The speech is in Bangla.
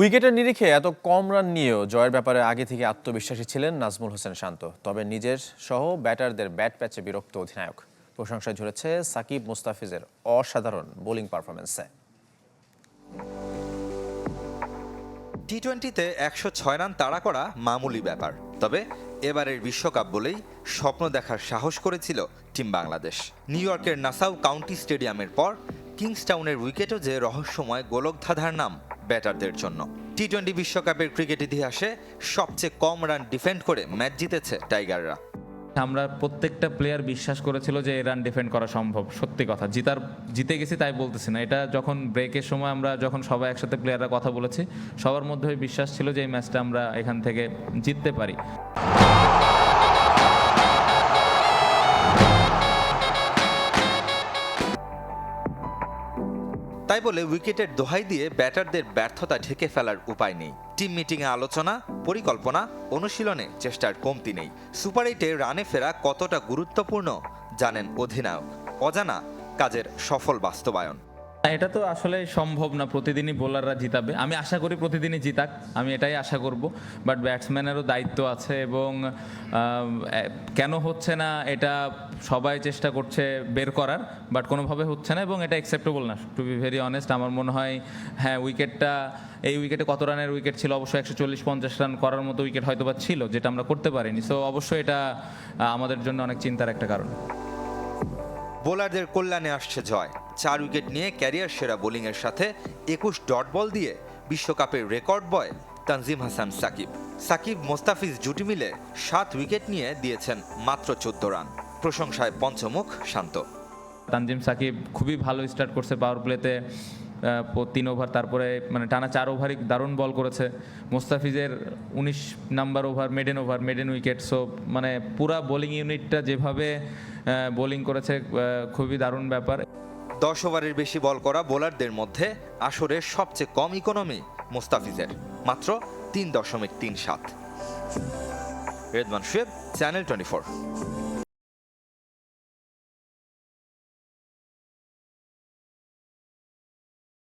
উইকেটের নিরিখে এত কম রান নিয়েও জয়ের ব্যাপারে আগে থেকে আত্মবিশ্বাসী ছিলেন নাজমুল হোসেন শান্ত। তবে নিজের সহ ব্যাটারদের ব্যাট প্যাচে বিরক্ত অধিনায়ক। প্রশংসায় ঝরেছে সাকিব মুস্তাফিজের অসাধারণ বোলিং পারফরমেন্সে টি টোয়েন্টিতে একশো ছয় রান তাড়া করা মামুলি ব্যাপার। তবে এবারের বিশ্বকাপ বলেই স্বপ্ন দেখার সাহস করেছিল টিম বাংলাদেশ। নিউ ইয়র্কের নাসাউ কাউন্টি স্টেডিয়ামের পর কিংসটাউনের উইকেটও যে রহস্যময় গোলকধাঁধার নাম। ব্যাটারদের জন্য। টি টোয়েন্টি বিশ্বকাপের ক্রিকেট ইতিহাসে সবচেয়ে কম রান ডিফেন্ড করে ম্যাচ জিতেছে টাইগাররা। আমরা প্রত্যেকটা প্লেয়ার বিশ্বাস করেছিল যে রান ডিফেন্ড করা সম্ভব, সত্যি কথা। জিতার, জিতে গেছি তাই বলতেছি না। এটা যখন ব্রেকের সময় আমরা যখন সবাই একসাথে প্লেয়াররা কথা বলেছি, সবার মধ্যে বিশ্বাস ছিল যে এই ম্যাচটা আমরা এখান থেকে জিততে পারি। তাই বলে উইকেটের দোহাই দিয়ে ব্যাটারদের ব্যর্থতা ঢেকে ফেলার উপায় নেই। টিম মিটিংয়ে আলোচনা, পরিকল্পনা, অনুশীলনে চেষ্টার কমতি নেই। সুপার এইটে রানে ফেরা কতটা গুরুত্বপূর্ণ জানেন অধিনায়ক। অজানা কাজের সফল বাস্তবায়ন। এটা তো আসলে সম্ভব না, প্রতিদিনই বোলাররা জিতাবে। আমি আশা করি প্রতিদিনই জিতাক, আমি এটাই আশা করব। বাট ব্যাটসম্যানেরও দায়িত্ব আছে এবং কেন হচ্ছে না এটা সবাই চেষ্টা করছে বের করার বাট কোনোভাবে হচ্ছে না এবং এটা অ্যাকসেপ্টেবল না। টু বি ভেরি অনেস্ট আমার মনে হয় হ্যাঁ উইকেটটা, এই উইকেটে কত রানের উইকেট ছিল? অবশ্যই একশো চল্লিশ পঞ্চাশ রান করার মতো উইকেট হয়তো বা ছিল, যেটা আমরা করতে পারিনি। সো অবশ্যই এটা আমাদের জন্য অনেক চিন্তার একটা কারণ। বোলারদের কল্যাণে আসছে জয়। চার উইকেট নিয়ে ক্যারিয়ার সেরা বোলিংয়ের সাথে একুশ ডট বল দিয়ে বিশ্বকাপের রেকর্ড বয় তানজিম হাসান সাকিব। সাকিব মোস্তাফিজ জুটি মিলে সাত উইকেট নিয়ে দিয়েছেন মাত্র চোদ্দ রান। প্রশংসায় পঞ্চমুখ শান্ত। তানজিম সাকিব খুবই ভালো স্টার্ট করছে পাওয়ার প্লেতে তিন ওভার তারপরে মানে টানা চার ওভারই দারুণ বল করেছে। মোস্তাফিজের উনিশ number over maiden over maiden wicket so মানে পুরা বোলিং ইউনিটটা যেভাবে বোলিং করেছে খুবই দারুণ ব্যাপার। দশ ওভারের বেশি বল করা বোলারদের মধ্যে আসরের সবচেয়ে কম ইকোনমি মোস্তাফিজের, মাত্র তিন দশমিক তিন সাত। Redman Shuyeb, channel twenty